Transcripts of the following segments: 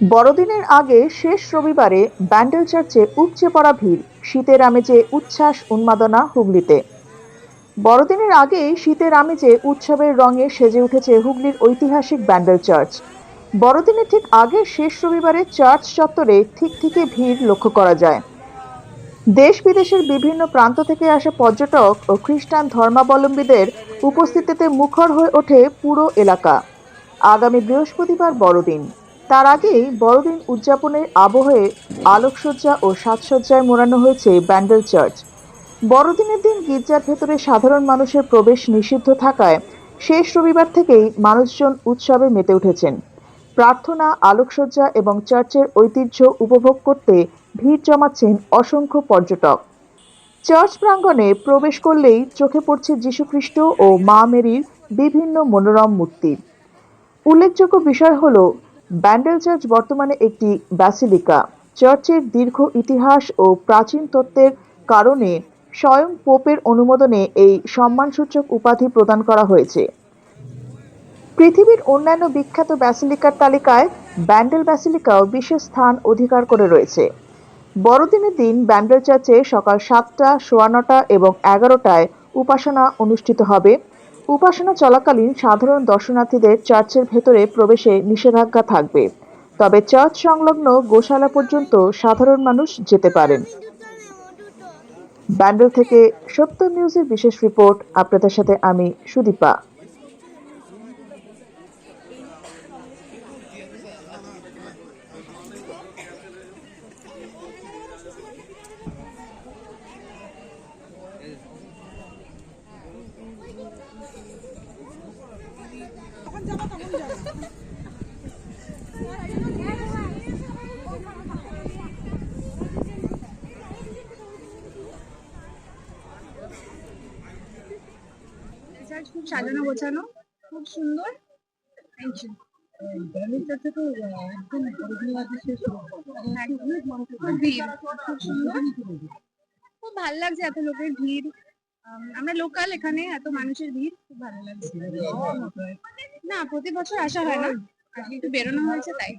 বড়দিনের আগে শেষ রবিবারে ব্যান্ডেল চার্চে উপচে পড়া ভিড়, শীতের আমেজে উচ্ছ্বাস, উন্মাদনা হুগলিতে। বড়দিনের আগেই শীতের আমেজে উৎসবের রঙে সেজে উঠেছে হুগলির ঐতিহাসিক ব্যান্ডেল চার্চ। বড়দিনের ঠিক আগে শেষ রবিবারে চার্চ চত্বরে ঠিক থেকে ভিড় লক্ষ্য করা যায়। দেশ বিদেশের বিভিন্ন প্রান্ত থেকে আসা পর্যটক ও খ্রিস্টান ধর্মাবলম্বীদের উপস্থিতিতে মুখর হয়ে ওঠে পুরো এলাকা। আগামী বৃহস্পতিবার বড়দিন। তার আগেই বড়দিন উদযাপনের আবহে আলোকসজ্জা ও সাজসজ্জায় মোড়ানো হয়েছে ব্যান্ডেল চার্চ। বড়দিনের দিন গির্জার ভেতরে সাধারণ মানুষের প্রবেশ নিষিদ্ধ থাকায় শেষ রবিবার থেকেই মানুষজন উৎসবে মেতে উঠেছেন। প্রার্থনা, আলোকসজ্জা এবং চার্চের ঐতিহ্য উপভোগ করতে ভিড় জমাচ্ছেন অসংখ্য পর্যটক। চার্চ প্রাঙ্গণে প্রবেশ করলেই চোখে পড়ছে যীশুখ্রিস্ট ও মা মেরির বিভিন্ন মনোরম মূর্তি। উল্লেখযোগ্য বিষয় হল ব্যান্ডেল চার্চ বর্তমানে একটি ব্যাসিলিকা। চার্চের দীর্ঘ ইতিহাস ও প্রাচীন তত্ত্বের কারণে স্বয়ং পোপের অনুমোদনে এই সম্মানসূচক উপাধি প্রদান করা হয়েছে। পৃথিবীর অন্যান্য বিখ্যাত ব্যাসিলিকার তালিকায় ব্যান্ডেল ব্যাসিলিকাও বিশেষ স্থান অধিকার করে রয়েছে। বড়দিনের দিন ব্যান্ডেল চার্চে সকাল সাতটা, সোয়া নটা এবং এগারোটায় উপাসনা অনুষ্ঠিত হবে। উপাসনা চলাকালীন সাধারণ দর্শনার্থীদের চার্চের ভেতরে প্রবেশে নিষেধাজ্ঞা থাকবে। তবে চার্চ সংলগ্ন গোশালা পর্যন্ত সাধারণ মানুষ যেতে পারেন। ব্যান্ডেল থেকে সত্য নিউজের বিশেষ রিপোর্ট, আপনাদের সাথে আমি সুদীপা। খুব সাজানো গোছানো খুব সুন্দর। থ্যাংক ইউ খুব ভালো লাগছে এত লোকের ভিড়। আমরা লোকাল এখানে এত মানুষের ভিড়। খুব ভালো লাগছে। না প্রতি বছর আসা হয় না। আজকে একটু বেরোনো হয়েছে তাই।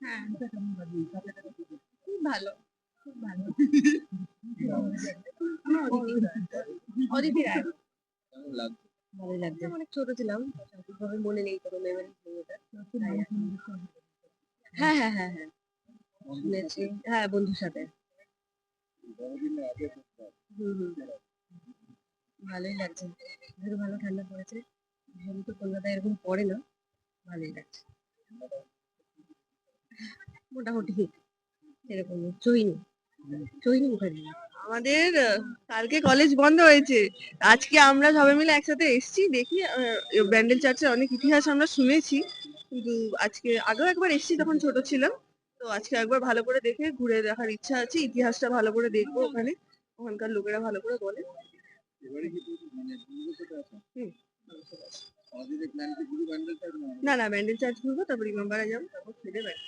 হ্যাঁ। খুব ভালো। অদিতি অদিতি রায় ভালো লাগছে ছোট ছিলাম মনে নেই হ্যাঁ হ্যাঁ হ্যাঁ। হ্যাঁ শুনেছি হ্যাঁ বন্ধুর সাথে ভালোই লাগছে ভালো ঠান্ডা পড়েছে যেহেতু তো কলকাতায় এরকম পড়ে না ভালোই লাগছে মোটামুটি এরকম চইনি আমাদের কালকে কলেজ বন্ধ হয়েছে। আজকে আমরা সবাই মিলে একসাথে এসেছি দেখি ব্যান্ডেল চার্চের অনেক ইতিহাস আমরা শুনেছি। কিন্তু আজকে আগেও একবার এসেছি তখন ছোট ছিলাম। তো আজকে একবার ভালো করে দেখে ঘুরে দেখার ইচ্ছা আছে ইতিহাসটা ভালো করে দেখব ওখানে। ওখানকার লোকেরা ভালো করে বলে। হুম। না না ব্যান্ডেল চার্চ ঘুরবো তারপর ইমামবাড়া যাব তারপর ফিরে বাড়ি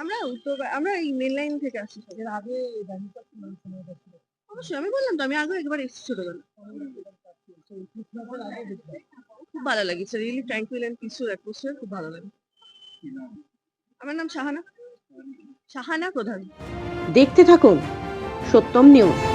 আমরা উত্তর আমরা এই মেন লাইন থেকে আসছি এর আগে অবশ্যই, আমি বললাম তো, আমি আগে একবার এসেছি ছোটবেলা খুব ভালো লাগে it's really tranquil and peaceful atmosphere খুব ভালো লাগে। আমার নাম শাহানা। শাহানা প্রধান। দেখতে থাকুন সত্যম নিউজ